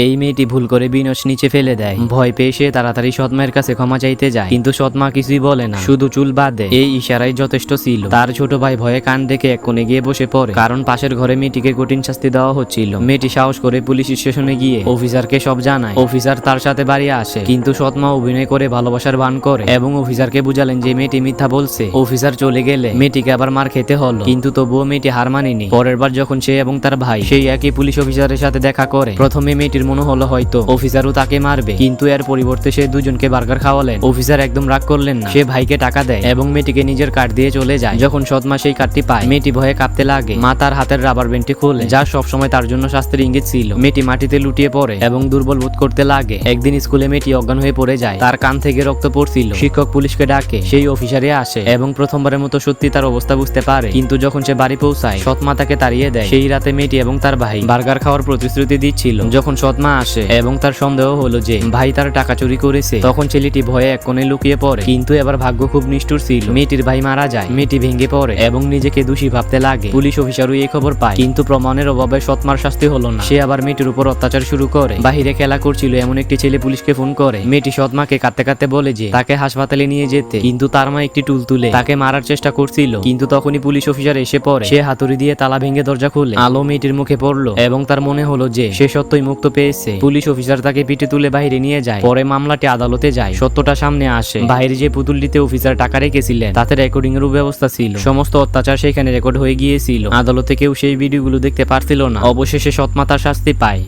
এই মেয়েটি ভুল করে বিনস নিচে ফেলে দেয়। ভয় পেয়ে সে তাড়াতাড়ি সৎমায়ের কাছে ক্ষমা চাইতে যায়। কিন্তু সৎমা কিছুই বলে না। শুধু চুল বাঁধে। এই ইশারাই যথেষ্ট ছিল। তার ছোট ভাই ভয়ে কান দেখে এক কোণে গিয়ে বসে পড়ে। কারণ পাশের ঘরে মেয়েটিকে কঠিন শাস্তি দেওয়া হচ্ছিল। মেয়েটি সাহস করে পুলিশ স্টেশনে গিয়ে অফিসারকে সব জানায়। অফিসার তার সাথে বাড়ি আসে। কিন্তু সৎমা অভিনয় করে ভালোবাসার বান করে। এবং অফিসারকে বুঝালেন যে মেয়েটি মিথ্যা বলছে। অফিসার চলে গেলে মেয়েটিকে আবার মার খেতে হলো। কিন্তু তবুও মেয়েটি হার মানেনি। পরের বার যখন সে এবং তার ভাই সেই একই পুলিশ অফিসারের সাথে দেখা করে, প্রথমে মেয়েটির মনে হলো হয়তো। অফিসারও তাকে মারবে। কিন্তু এর পরিবর্তে সে দুজনকে বার্গার খাওয়ালেন। অফিসার একদম রাগ করলেন না। সে ভাইকে টাকা দেয় এবং মেয়েটিকে নিজের কার্ড দিয়ে চলে যায়। যখন সৎমা সেই কার্ডটি পায়, মেয়েটি ভয়ে কাঁপতে লাগে। মা তার হাতের রাবার ব্যান্ডটি খোলে, যা সবসময় তার জন্য শাস্তির ইঙ্গিত ছিল। মেয়েটি মাটিতে লুটিয়ে পড়ে এবং দুর্বল বোধ করতে লাগে। একদিন স্কুলে মেয়েটি অজ্ঞান হয়ে পড়ে যায়। তার কান থেকে রক্ত পড়ছিল। শিক্ষক পুলিশকে ডাকে। সেই অফিসারে আসে এবং প্রথমবারের মতো সত্যি তার অবস্থা বুঝতে পারে। কিন্তু যখন সে বাড়ি পৌঁছায়, সৎমা তাকে তাড়িয়ে দেয়। সেই রাতে মেয়েটি এবং তার ভাই বার্গার খাওয়ার প্রতিশ্রুতি দিচ্ছিল। যখন সৎমা আসে এবং তার সন্দেহ হলো যে ভাই তার টাকা চুরি করেছে। তখন ছেলেটি ভয়ে এক কোণে লুকিয়ে পড়ে। কিন্তু এবার ভাগ্য খুব নিষ্ঠুর ছিল। মেয়েটির ভাই মারা যায়। মেয়েটি ভেঙে পড়ে এবং নিজেকে দোষী ভাবতে লাগে। পুলিশ অফিসারও এই খবর পায়। কিন্তু প্রমাণের অভাবে সৎমার শাস্তি হলো না। সে আবার মেয়েটির উপর অত্যাচার শুরু করে। বাহিরে খেলা করছিল এমন একটি ছেলে পুলিশকে ফোন করে। মেয়েটি সৎমাকে কাঁদতে কাঁদতে বলে যে, তাকে হাসপাতালে নিয়ে যেতে। কিন্তু তার মা একটি টুল তুলে তাকে মারার চেষ্টা করছিল। কিন্তু তখনই পুলিশ অফিসার এসে পড়ে। সে হাতুড়ি দিয়ে তালা ভেঙে দরজা খুলে। আলো মেয়েটির মুখে পড়ল এবং তার মনে হলো যে, সে সত্যই মুক্ত পেয়েছে। পুলিশ অফিসার তাকে পিঠে তুলে বাইরে নিয়ে যায়। পরে মামলাটি আদালতে যায়। সত্যটা সামনে আসে। বাইরে যে পুতুলটিতে অফিসার টাকা রেখেছিলেন, তাতে রেকর্ডিং এর ব্যবস্থা ছিল। সমস্ত অত্যাচার সেখানে রেকর্ড হয়ে গিয়েছিল। আদালতে কেউ সেই ভিডিওগুলো দেখতে পারছিল না। অবশেষে সৎমাতার শাস্তি পায়।